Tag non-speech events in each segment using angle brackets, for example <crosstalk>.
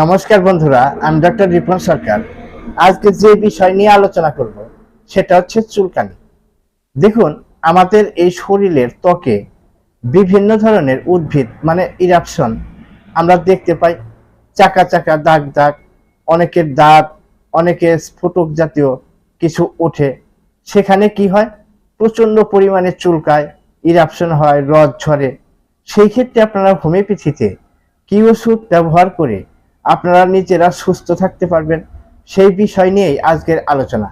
নমস্কার বন্ধুরা আমি ডক্টর রিপন সরকার। আজকে যে বিষয় নিয়ে আলোচনা করব, সেটা হচ্ছে চুলকানি। দেখুন, আমাদের এই শরীরের ত্বকে বিভিন্ন ধরনের উদ্ভিদ মানে ইরাপশন আমরা দেখতে পাই চাকা চাকা, দাগ দাগ, অনেকের দাঁত, অনেকের স্ফুটক জাতীয় কিছু ওঠে। সেখানে কি হয়? প্রচণ্ড পরিমাণে চুলকায় ইরাপশন হয় রদ ঝরে। সেই ক্ষেত্রে আপনারা হোমিওপ্যাথিতে কি ওষুধ ব্যবহার করে আপনারা নিজেরা সুস্থ থাকতে পারবেন। সেই বিষয় নিয়েই আজকের আলোচনা।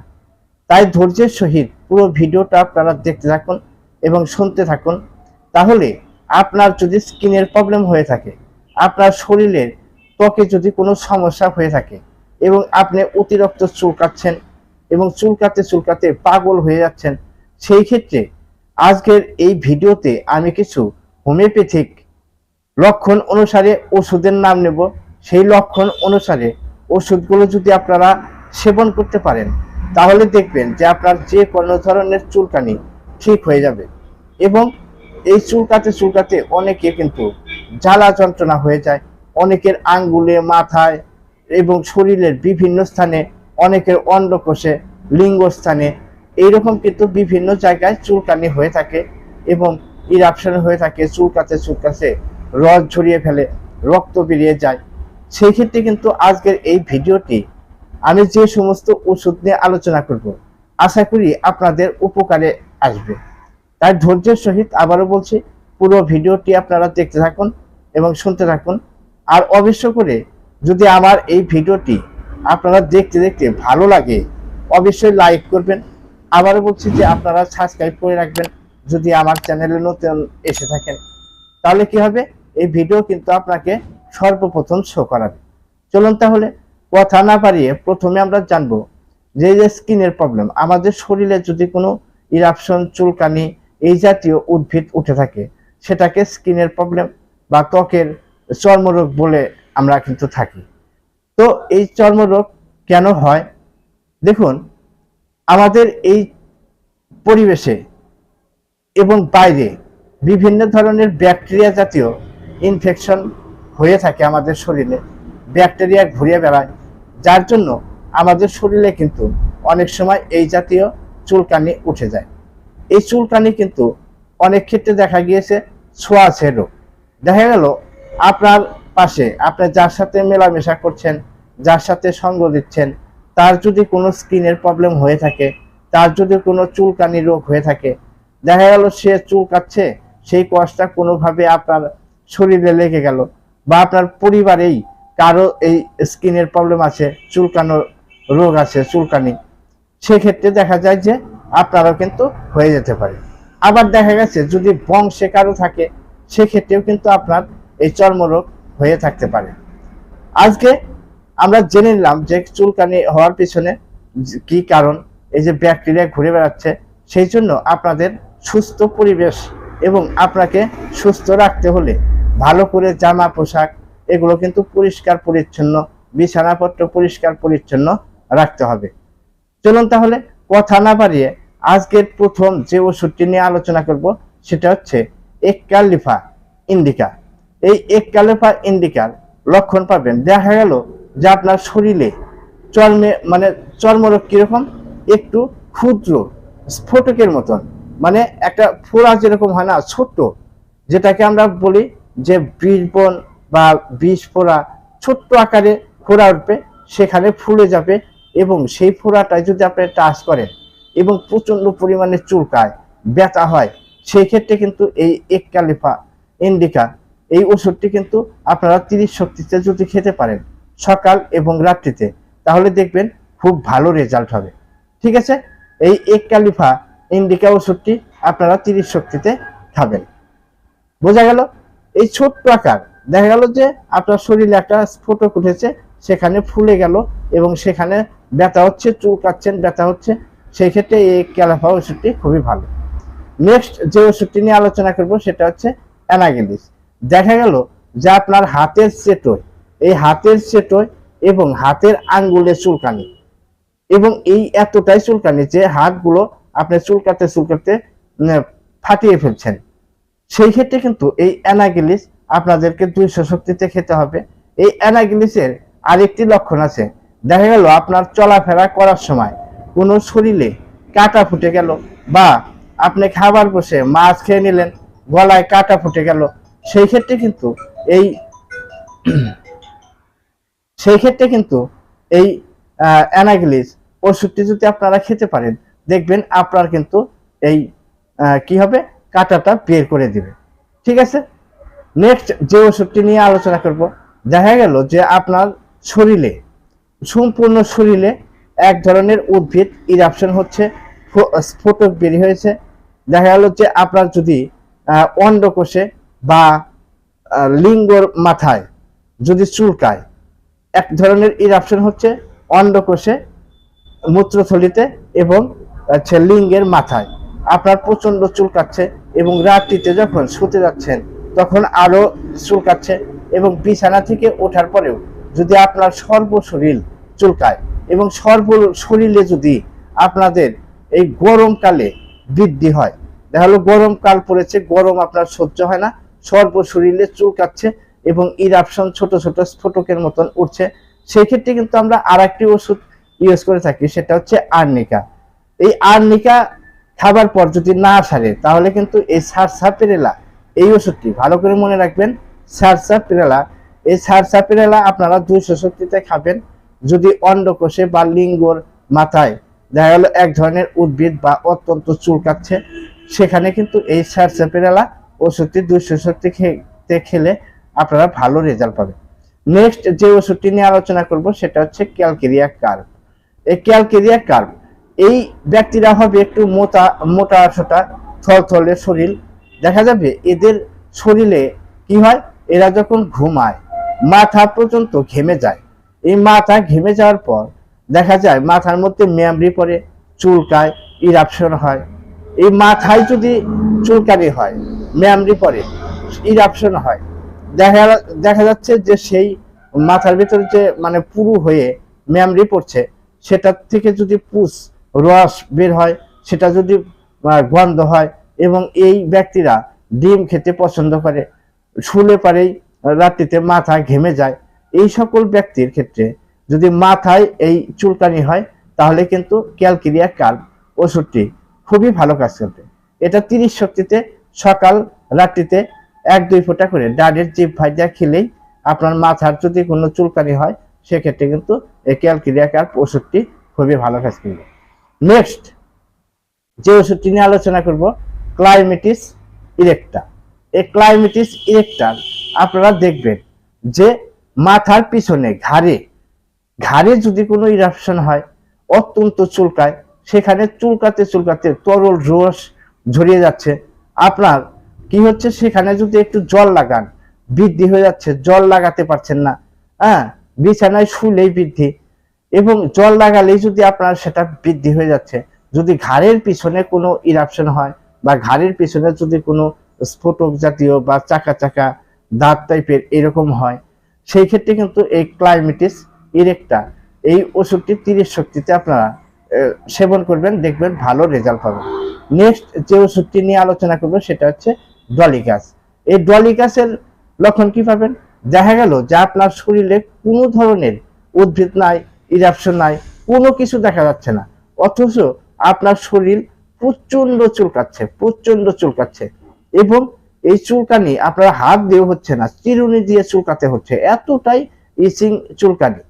তাই ধৈর্যের সহিত পুরো ভিডিওটা আপনারা দেখতে থাকুন এবং শুনতে থাকুন। তাহলে আপনার যদি স্কিনের প্রবলেম হয়ে থাকে, আপনার শরীরের ত্বকে যদি কোনো সমস্যা হয়ে থাকে এবং আপনি অতিরিক্ত চুলকাচ্ছেন এবং চুলকাতে চুলকাতে পাগল হয়ে যাচ্ছেন, সেই ক্ষেত্রে আজকের এই ভিডিওতে আমি কিছু হোমিওপ্যাথিক লক্ষণ অনুসারে ওষুধের নাম নেব। সেই লক্ষণ অনুসারে ওষুধগুলো যদি আপনারা সেবন করতে পারেন, তাহলে দেখবেন যে আপনার যে কোনো ধরনের চুলকানি ঠিক হয়ে যাবে। এবং এই চুলকাতে চুলকাতে অনেকে কিন্তু জ্বালা যন্ত্রণা হয়ে যায়, অনেকের আঙ্গুলে, মাথায় এবং শরীরের বিভিন্ন স্থানে, অনেকের অন্ডকোষে লিঙ্গস্থানে এইরকম কিন্তু বিভিন্ন জায়গায় চুলকানি হয়ে থাকে এবং ইরাপশন হয়ে থাকে, চুলকাতে চুলকাতে রস ঝরিয়ে ফেলে, রক্ত বেরিয়ে যায়। সেই ক্ষেত্রে কিন্তু আজকের এই ভিডিওটি আমি যে সমস্ত ওষুধ নিয়ে আলোচনা করব, আশা করি আপনাদের উপকারে আসবে। তাই ধৈর্যের সহিত আবারও বলছি, পুরো ভিডিওটি আপনারা দেখতে থাকুন এবং শুনতে থাকুন। আর অবশ্য করে যদি আমার এই ভিডিওটি আপনারা দেখতে দেখতে ভালো লাগে, অবশ্যই লাইক করবেন। আবারও বলছি যে আপনারা সাবস্ক্রাইব করে রাখবেন যদি আমার চ্যানেলে নতুন এসে থাকেন। তাহলে কি হবে? এই ভিডিও কিন্তু আপনাকে সর্বপ্রথম শো করাবে। চলুন তাহলে কথা না পারিয়ে প্রথমে আমরা জানব যে যে স্কিনের প্রবলেম আমাদের শরীরে যদি কোনো ইরাপশন চুলকানি এই জাতীয় উদ্ভিদ উঠে থাকে, সেটাকে স্কিনের প্রবলেম বা ত্বকের চর্মরোগ বলে আমরা কিন্তু থাকি। তো এই চর্মরোগ কেন হয়? দেখুন, আমাদের এই পরিবেশে এবং বাইরে বিভিন্ন ধরনের ব্যাকটেরিয়া জাতীয় ইনফেকশন হয়ে থাকে আমাদের শরীরে। ব্যাকটেরিয়া ঘুরিয়ে বেড়ায়। যার জন্য আমাদের শরীরে কিন্তু অনেক সময় এই জাতীয় চুলকানি উঠে যায়। এই চুলকানি কিন্তু অনেক ক্ষেত্রে দেখা গিয়েছে ছোঁয়াছে রোগ। দেখা গেল আপনার পাশে আপনি যার সাথে মেলামেশা করছেন, যার সাথে সঙ্গ দিচ্ছেন, তার যদি কোনো স্কিনের প্রবলেম হয়ে থাকে, তার যদি কোনো চুলকানি রোগ হয়ে থাকে, দেখা গেল সে চুল চুলকাচ্ছে, সেই কষ্টটা কোনোভাবে আপনার শরীরে লেগে গেল। বা আপনার পরিবারেই কারও এই স্কিনের প্রবলেম আছে চুলকানো রোগ আছে, চুলকানি, সেক্ষেত্রে দেখা যায় যে আপনারাও কিন্তু হয়ে যেতে পারে। আবার দেখা গেছে যদি বংশে কারও থাকে, সেক্ষেত্রেও কিন্তু আপনার এই চর্মরোগ হয়ে থাকতে পারে। আজকে আমরা জেনে নিলাম যে চুলকানি হওয়ার পিছনে কি কারণ, এই যে ব্যাকটেরিয়া ঘুরে বেড়াচ্ছে, সেই জন্য আপনাদের সুস্থ পরিবেশ এবং আপনাকে সুস্থ রাখতে হলে ভালো করে জামা, পোশাক, এগুলো কিন্তু পরিষ্কার, পরিচ্ছন্ন, বিছানাপত্র পরিষ্কার, পরিচ্ছন্ন রাখতে হবে। চলুন তাহলে কথা না বাড়িয়ে আজকের প্রথম যে ওষুধটি নিয়ে আলোচনা করব, সেটা হচ্ছে এক্কালিফা ইন্ডিকা। এই এক্কালিফা ইন্ডিকার লক্ষণ পাবেন। দেখা গেল যে আপনার শরীরে চর্মে মানে চর্মরোগ কীরকম? একটু ক্ষুদ্র, স্ফোটকের মতন। মানে একটা ফোড়া যেরকম হয় না, ছোট্ট, যেটাকে আমরা বলি যে বীজবন বা বিষ ফোড়া ছোট্ট আকারে ফোড়া উঠবে, সেখানে ফুলে যাবে এবং সেই ফোড়াটায় যদি আপনি টাচ করেন এবং প্রচণ্ড পরিমাণে চুলকায়, ব্যথা হয় সেই ক্ষেত্রে কিন্তু এই এককালিফা ইন্ডিকা, এই ওষুধটি কিন্তু আপনারা তিরিশ শক্তিতে যদি খেতে পারেন সকাল এবং রাত্রিতে, তাহলে দেখবেন খুব ভালো রেজাল্ট হবে। ঠিক আছে? এই এককালিফা ইন্ডিকা ওষুধটি আপনারা তিরিশ শক্তিতে খাবেন। বোঝা গেল? এই ছোট্ট আকার। দেখা গেল যে আপনার শরীরে একটা স্ফোটক উঠেছে, সেখানে ফুলে গেল এবং সেখানে ব্যথা হচ্ছে চুলকাচ্ছেন ব্যথা হচ্ছে। সেই ক্ষেত্রে এই ক্যালাফা ওষুধটি খুবই ভালো। নেক্সট যে ওষুধটি নিয়ে আলোচনা করব সেটা হচ্ছে অ্যানাগেলিস। দেখা গেল যে আপনার হাতের চেটোয় এই হাতের চেটোয় এবং হাতের আঙ্গুলে চুলকানি। এবং এই এতটাই চুলকানি যে হাতগুলো আপনি চুলকাতে চুলকাতে ফাটিয়ে ফেলছেন। সেই ক্ষেত্রে কিন্তু এই অ্যানাগিলিস আপনাদেরকে দুইশো শক্তিতে খেতে হবে। এই অ্যানাগিলিসের আরেকটি লক্ষণ আছে। দেখা গেল আপনার চলাফেরা করার সময় কোনো শরীরে কাটা ফুটে গেল বা আপনি খাবার বসে মাছ খেয়ে নিলেন, গলায় কাটা ফুটে গেল, সেই ক্ষেত্রে কিন্তু এই <clears throat> সেই ক্ষেত্রে কিন্তু এই অ্যানাগিলিস ওষুধটি যদি আপনারা খেতে পারেন, দেখবেন আপনার কিন্তু এই কি হবে? কাটাটা বের করে দিবে। ঠিক আছে? নেক্সট যে ওষুধটি নিয়ে আলোচনা করব, দেখা গেল যে আপনার শরীরে, সম্পূর্ণ শরীরে এক ধরনের উদ্ভিদ ইরাপশন হচ্ছে স্ফোটক বের হয়েছে। দেখা গেল যে আপনার যদি অন্ডকোষে বা লিঙ্গর মাথায় যদি চুলকায়, এক ধরনের ইরাপশন হচ্ছে অন্ডকোষে, মূত্রথলিতে এবং হচ্ছে লিঙ্গের মাথায়। আপনার প্রচণ্ড চুলকাচ্ছে এবং রাত্রিতে যখন শুতে যাচ্ছেন, তখন আরও চুলকাচ্ছে এবং বিছানা থেকে ওঠার পরেও যদি আপনার সর্বশরীর চুলকায় এবং সর্ব শরীরে যদি আপনাদের এই গরমকালে বৃদ্ধি হয় দেখা গেলো গরমকাল পড়েছে, গরম আপনার সহ্য হয় না সর্ব শরীরে চুলকাচ্ছে এবং ইরাপশন ছোট ছোট স্ফোটকের মতন উঠছে। সেক্ষেত্রে কিন্তু আমরা আর একটি ওষুধ ইউজ করে থাকি, সেটা হচ্ছে আর্নিকা। এই আর্নিকা খাবার পর যদি না সারে তাহলে কিন্তু এই সারসা পেরেলা, এই ওষুধটি ভালো করে মনে রাখবেন সারসা পেরেলা। এই সারসা পেরেলা আপনারা দুইশো শক্তিতে খাবেন, যদি অন্ডকোষে বা লিঙ্গর মাথায়। দেখা গেল এক ধরনের উদ্ভিদ বা অত্যন্ত চুলকাচ্ছে সেখানে কিন্তু এই সারসা পেরেলা ওষুধটি দুইশো শক্তি খেতে খেলে আপনারা ভালো রেজাল্ট পাবেন। নেক্সট যে ওষুধটি নিয়ে আলোচনা করব, সেটা হচ্ছে ক্যালকেরিয়া কার্ভ এই ক্যালকেরিয়া কার্ভ এই ব্যক্তিরা হবে একটু মোটা মোটা সোটা থলথলে শরীর। দেখা যাবে এদের শরীরে কি হয়? এরা যখন ঘুমায়, মাথা পর্যন্ত ঘেমে যায়। এই মাথা ঘেমে যাওয়ার পর দেখা যায় মাথার মধ্যে মেমরি পড়ে, চুলকায়, ইরাপশন হয়। এই মাথায় যদি চুলকানি হয় মেমরি পড়ে, ইরাপশন হয়। দেখা দেখা যাচ্ছে যে সেই মাথার ভিতরে যে মানে পুরু হয়ে মেমরি পড়ছে, সেটার থেকে যদি পুষ রস বের হয়, সেটা যদি গন্ধ হয় এবং এই ব্যক্তিরা ডিম খেতে পছন্দ করে, শুলে পারেই রাত্রিতে মাথা ঘেমে যায়, এই সকল ব্যক্তির ক্ষেত্রে যদি মাথায় এই চুলকানি হয়, তাহলে কিন্তু ক্যালকেরিয়া কার্ভ ওষুধটি খুবই ভালো কাজ করবে। এটা তিরিশ শক্তিতে সকাল রাত্রিতে এক দুই ফোঁটা করে ডাডের জিভ ভাজা খেলেই আপনার মাথার যদি কোনো চুলকানি হয়, সেক্ষেত্রে কিন্তু এই ক্যালকেরিয়া কার্ভ ওষুধটি খুবই ভালো কাজ করবে। নেক্সট যে ওষুধটি নিয়ে আলোচনা করব ক্লাইমেটিস ইরেক্টা এই ক্লাইমেটিস ইরেক্টার আপনারা দেখবেন যে মাথার পিছনে ঘাড়ে ঘাড়ে যদি কোনো ইরাপশন হয়, অত্যন্ত চুলকায়, সেখানে চুলকাতে চুলকাতে তরল রস ঝরিয়ে যাচ্ছে। আপনার কি হচ্ছে? সেখানে যদি একটু জল লাগান, বৃদ্ধি হয়ে যাচ্ছে, জল লাগাতে পারছেন না। হ্যাঁ বিছানায় শুলেই বৃদ্ধি। এবং জল লাগালেই যদি আপনার সেটা বৃদ্ধি হয়ে যাচ্ছে, যদি ঘাড়ের পিছনে কোনো ইরাপশন হয় বা ঘাড়ের পিছনে যদি কোনো স্ফোটক জাতীয় বা চাকা চাকা দাঁত টাইপের এরকম হয়, সেই ক্ষেত্রে কিন্তু এই ক্লাইমেটিস ইরেক্টা এই ওষুধটি তিরিশ শক্তিতে আপনারা সেবন করবেন, দেখবেন ভালো রেজাল্ট পাবেন নেক্সট যে ওষুধটি নিয়ে আলোচনা করব সেটা হচ্ছে ডলিকাস এই ডলিকাসের লক্ষণ কি পাবেন? দেখা গেল যে আপনার শরীরে কোনো ধরনের উদ্ভিদ নাই ইরাপশন নাই, কোনো কিছু দেখা যাচ্ছে না। অথচ আপনার শরীর প্রচণ্ড চুলকাচ্ছে প্রচণ্ড চুলকাচ্ছে এবং এই চুলকানি আপনার হাত দিয়ে হচ্ছে না, চিরুনি দিয়ে চুলকাতে হচ্ছে, এতটাই ইচিং চুলকানি।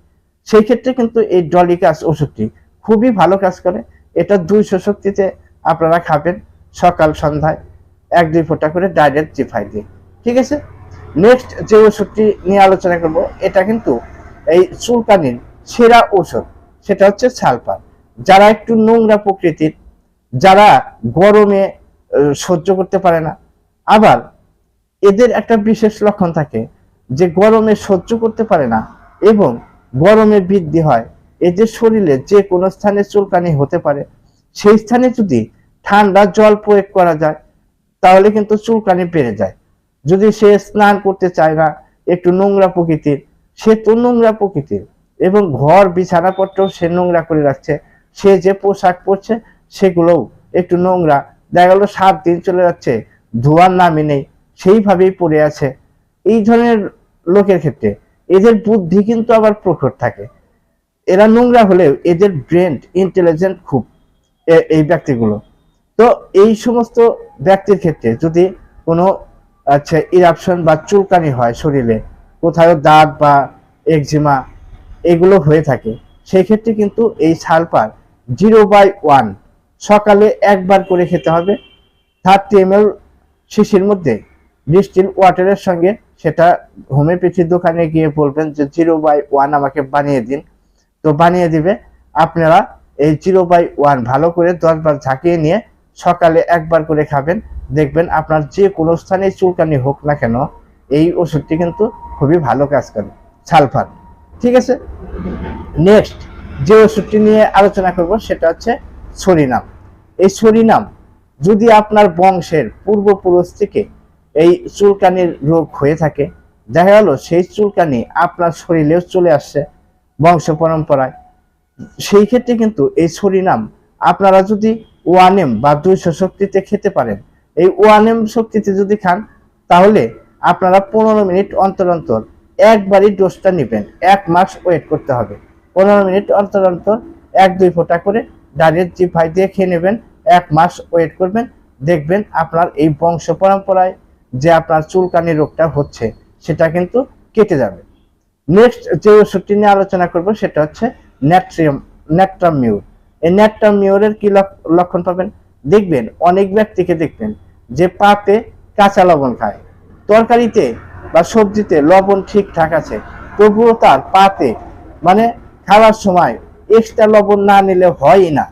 সেই ক্ষেত্রে কিন্তু এই ডলিকাস ওষুধটি খুবই ভালো কাজ করে। এটা দুইশো শক্তিতে আপনারা খাবেন সকাল, সন্ধ্যায় এক, দুই ফোঁটা করে ডাইরেক্ট জিফাই দিয়ে। ঠিক আছে? নেক্সট যে ওষুধটি নিয়ে আলোচনা করব, এটা কিন্তু এই চুলকানির সেরা ওষুধ সেটা হচ্ছে সালফার যারা একটু নোংরা প্রকৃতির, যারা গরমে সহ্য করতে পারে না, আবার এদের একটা বিশেষ লক্ষণ থাকে যে গরমে সহ্য করতে পারে না এবং গরমে বৃদ্ধি হয়। এদের শরীরে যে কোনো স্থানে চুলকানি হতে পারে। সেই স্থানে যদি ঠান্ডা জল প্রয়োগ করা যায়, তাহলে কিন্তু চুলকানি বেড়ে যায়। যদি সে স্নান করতে চায় না, একটু নোংরা প্রকৃতির, সে তো নোংরা প্রকৃতির। এবং ঘর বিছানাপত্র সে নোংরা করে রাখছে। সে যে পোশাক পরছে, সেগুলোও একটু নোংরা। দেখা গেল সাত দিন চলে যাচ্ছে, ধোয়ার নামই নেই, সেইভাবেই পড়ে আছে। এই ধরনের লোকের ক্ষেত্রে এদের বুদ্ধি কিন্তু আবার প্রখর থাকে। এরা নোংরা হলেও এদের ব্রেন ইন্টেলিজেন্ট খুব এই ব্যক্তিগুলো। তো এই সমস্ত ব্যক্তির ক্ষেত্রে যদি কোনো আচ্ছা ইরাপশন বা চুলকানি হয় শরীরে কোথাও দাঁত বা একজিমা এগুলো হয়ে থাকে। সেই ক্ষেত্রে কিন্তু এই সালফার জিরো বাই ওয়ান সকালে একবার করে খেতে হবে। থার্টি এম এল শিশির মধ্যে ডিস্টিল ওয়াটারের সঙ্গে সেটা হোমিওপ্যাথির দোকানে গিয়ে বলবেন যে জিরো বাই ওয়ান আমাকে বানিয়ে দিন। তো বানিয়ে দিবে। আপনারা এই জিরো বাই ওয়ান ভালো করে দশবার ঝাঁকিয়ে নিয়ে সকালে একবার করে খাবেন। দেখবেন আপনার যে কোনো স্থানে চুলকানি হোক না কেন, এই ওষুধটি কিন্তু খুবই ভালো কাজ করে। সালফার ঠিক আছে? নেক্সট যে ওষুধটি নিয়ে আলোচনা করব সেটা হচ্ছে সরিনাম এই সরিনাম যদি আপনার বংশের পূর্বপুরুষ থেকে এই চুলকানির রোগ হয়ে থাকে, দেখা গেল সেই চুলকানি আপনার শরীরেও চলে আসছে বংশ পরম্পরায়। সেই ক্ষেত্রে কিন্তু এই সরিনাম আপনারা যদি ওয়ান এম বা দুইশো শক্তিতে খেতে পারেন, এই ওয়ান এম শক্তিতে যদি খান, তাহলে আপনারা পনেরো মিনিট অন্তর অন্তর একবারই ডোজটা নেবেন। এক মাস ওয়েট করতে হবে। পনেরো মিনিট অন্তর অন্তর এক দুই ফোঁটা করে ডাইরেক্ট জিভাই দিয়ে খেয়ে নেবেন। এক মাস ওয়েট করবেন। দেখবেন আপনার এই বংশ পরম্পরায় যে আপনার চুলকানি রোগটা হচ্ছে, সেটা কিন্তু কেটে যাবে। নেক্সট যে ওষুধটি নিয়ে আলোচনা করব, সেটা হচ্ছে ন্যাট্রিয়াম ন্যাট্রামিউর এই ন্যাট্রামিউরের কি লক- লক্ষণ পাবেন? দেখবেন, অনেক ব্যক্তিকে দেখবেন যে পাতে কাঁচা লবণ খায়। তরকারিতে বা সবজিতে লবণ ঠিকঠাক আছে তবুও তার পাতে মানে খাওয়ার সময় এক্সট্রা লবণ না নিলে হয়ই না।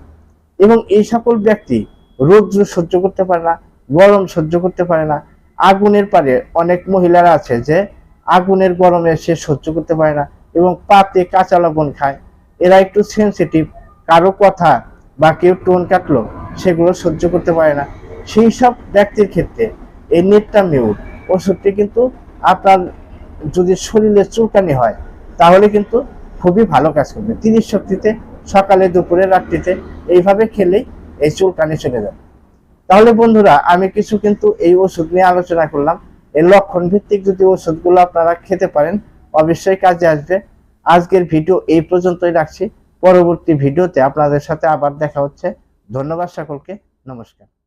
এবং এই সকল ব্যক্তি রৌদ্র সহ্য করতে পারে না, গরম সহ্য করতে পারে না। আগুনের পারে অনেক মহিলারা আছে যে আগুনের গরমে সে সহ্য করতে পারে না এবং পাতে কাঁচা লবণ খায়। এরা একটু সেনসিটিভ কারও কথা বা কেউ টোন কাটলো সেগুলো সহ্য করতে পারে না। সেই সব ব্যক্তির ক্ষেত্রে এই নেটটা মিউট ওষুধটি কিন্তু আপনার যদি শরীরে চুলকানি হয়, তাহলে কিন্তু খুবই ভালো কাজ করবে। তিরিশ শক্তিতে সকালে, দুপুরে, রাত্রিতে এইভাবে খেলেই এই চুলকানি চলে যাবে তাহলে বন্ধুরা, আমি কিছু কিন্তু এই ওষুধ নিয়ে আলোচনা করলাম। এই লক্ষণ ভিত্তিক যদি ওষুধগুলো আপনারা খেতে পারেন, অবশ্যই কাজে আসবে। আজকের ভিডিও এই পর্যন্তই রাখছি। পরবর্তী ভিডিওতে আপনাদের সাথে আবার দেখা হচ্ছে। ধন্যবাদ সকলকে। নমস্কার।